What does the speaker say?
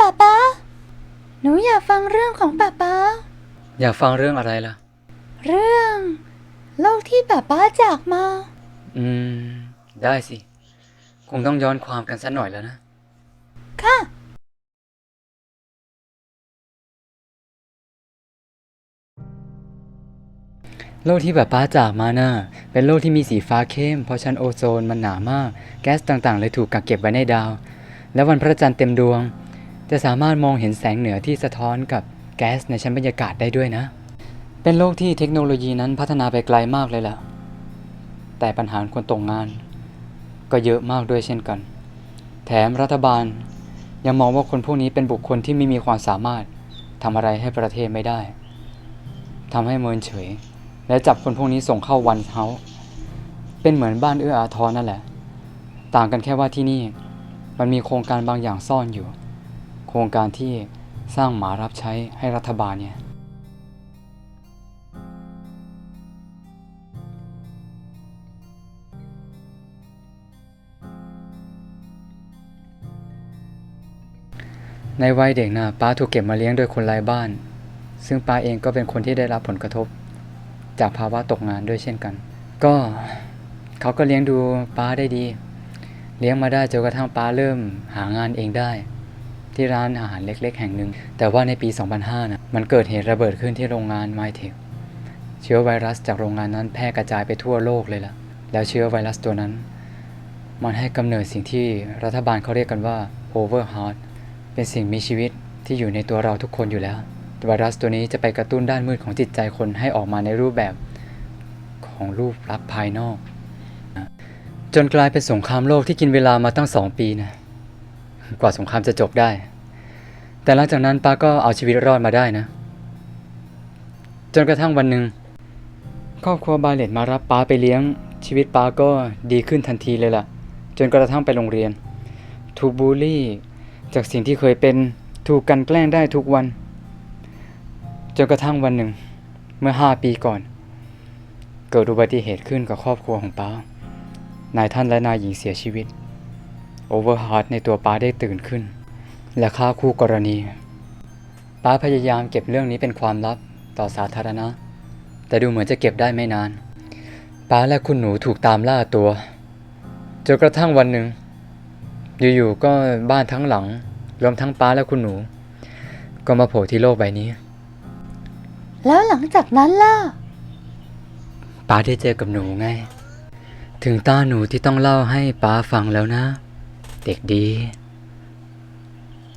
ป้าป้าหนูอยากฟังเรื่องของป้าป้า อยากฟังเรื่องอะไรล่ะ เรื่องโลกที่ป้าป้าจากมา อืม ได้สิ คงต้องย้อนความกันสักหน่อยแล้วนะ ค่ะ โลกที่แบบป้าจากมาน่ะเป็นโลกที่มีสีฟ้าเข้ม เพราะชั้นโอโซนมันหนามาก แก๊สต่างๆ เลยถูกกักเก็บไว้ในดาว และวันพระจันทร์เต็มดวง จะสามารถมองเห็นแสงเหนือที่สะท้อนกับแก๊สในชั้นบรรยากาศได้ด้วยนะ เป็นโลกที่เทคโนโลยีนั้นพัฒนาไปไกลมากเลยล่ะ แต่ปัญหาคนตกงงาน ก็เยอะมากด้วยเช่นกัน แถมรัฐบาลยังมองว่าคนพวกนี้เป็นบุคคลที่ไม่มีความสามารถทำอะไรให้ประเทศไม่ได้ ทำให้เมินเฉย และจับคนพวกนี้ส่งเข้าวันเฮาเป็นเหมือนบ้านเอื้ออาทรนั่นแหละ ต่างกันแค่ว่าที่นี่ มันมีโครงการบางอย่างซ่อนอยู่ โครงการที่สร้างหมารับใช้ให้รัฐบาลเนี่ยในวัยเด็กนะป้าถูกเก็บมาเลี้ยงโดยคนไร้บ้าน ซึ่งป้าเองก็เป็นคนที่ได้รับผลกระทบ จากภาวะตกงานด้วยเช่นกัน ก็เขาก็เลี้ยงดูป้าได้ดี เลี้ยงมาได้จนกระทั่งป้าเริ่มหางานเองได้ ที่ร้านอาหารเล็ก ๆ แห่งหนึ่ง แต่ว่าในปี 2005 นะมันเกิดเหตุระเบิดขึ้นที่โรงงานไมเทคเชื้อไวรัสจากโรงงานนั้นแพร่กระจายไปทั่วโลกเลยล่ะ แล้วเชื้อไวรัสตัวนั้น มันให้กำเนิดสิ่งที่รัฐบาลเขาเรียกกันว่า overheart เป็นสิ่งมีชีวิตที่อยู่ในตัวเราทุกคนอยู่แล้ว ไวรัสตัวนี้จะไปกระตุ้นด้านมืดของจิตใจคนให้ออกมาในรูปแบบของรูปลักษณ์ภายนอก จนกลายเป็นสงครามโลกที่กินเวลามาตั้งสองปีนะ กว่าสงครามจะจบได้ แต่หลังจากนั้นป้าก็เอาชีวิตรอดมาได้นะ จนกระทั่งวันหนึ่งครอบครัวบาเลตมารับป้าไปเลี้ยง ชีวิตป้าก็ดีขึ้นทันทีเลยล่ะ จนกระทั่งไปโรงเรียน ถูกบูลลี่ จากสิ่งที่เคยเป็นถูกกันแกล้งได้ทุกวัน จนกระทั่งวันหนึ่ง เมื่อห้าปีก่อน เกิดอุบัติเหตุขึ้นกับครอบครัวของป้านายท่านและนายหญิงเสียชีวิตโอเวอร์ฮาร์ดในตัวป้าได้ตื่นขึ้น และฆ่าคู่กรณี ป้าพยายามเก็บเรื่องนี้เป็นความลับต่อสาธารณะ แต่ดูเหมือนจะเก็บได้ไม่นาน ป้าและคุณหนูถูกตามล่าตัว จนกระทั่งวันหนึ่ง อยู่ๆก็บ้านทั้งหลัง รวมทั้งป้าและคุณหนู ก็มาโผล่ที่โลกใบนี้ แล้วหลังจากนั้นล่ะ ป้าได้เจอกับหนูไง ถึงตาหนูที่ต้องเล่าให้ป้าฟังแล้วนะ เด็กดี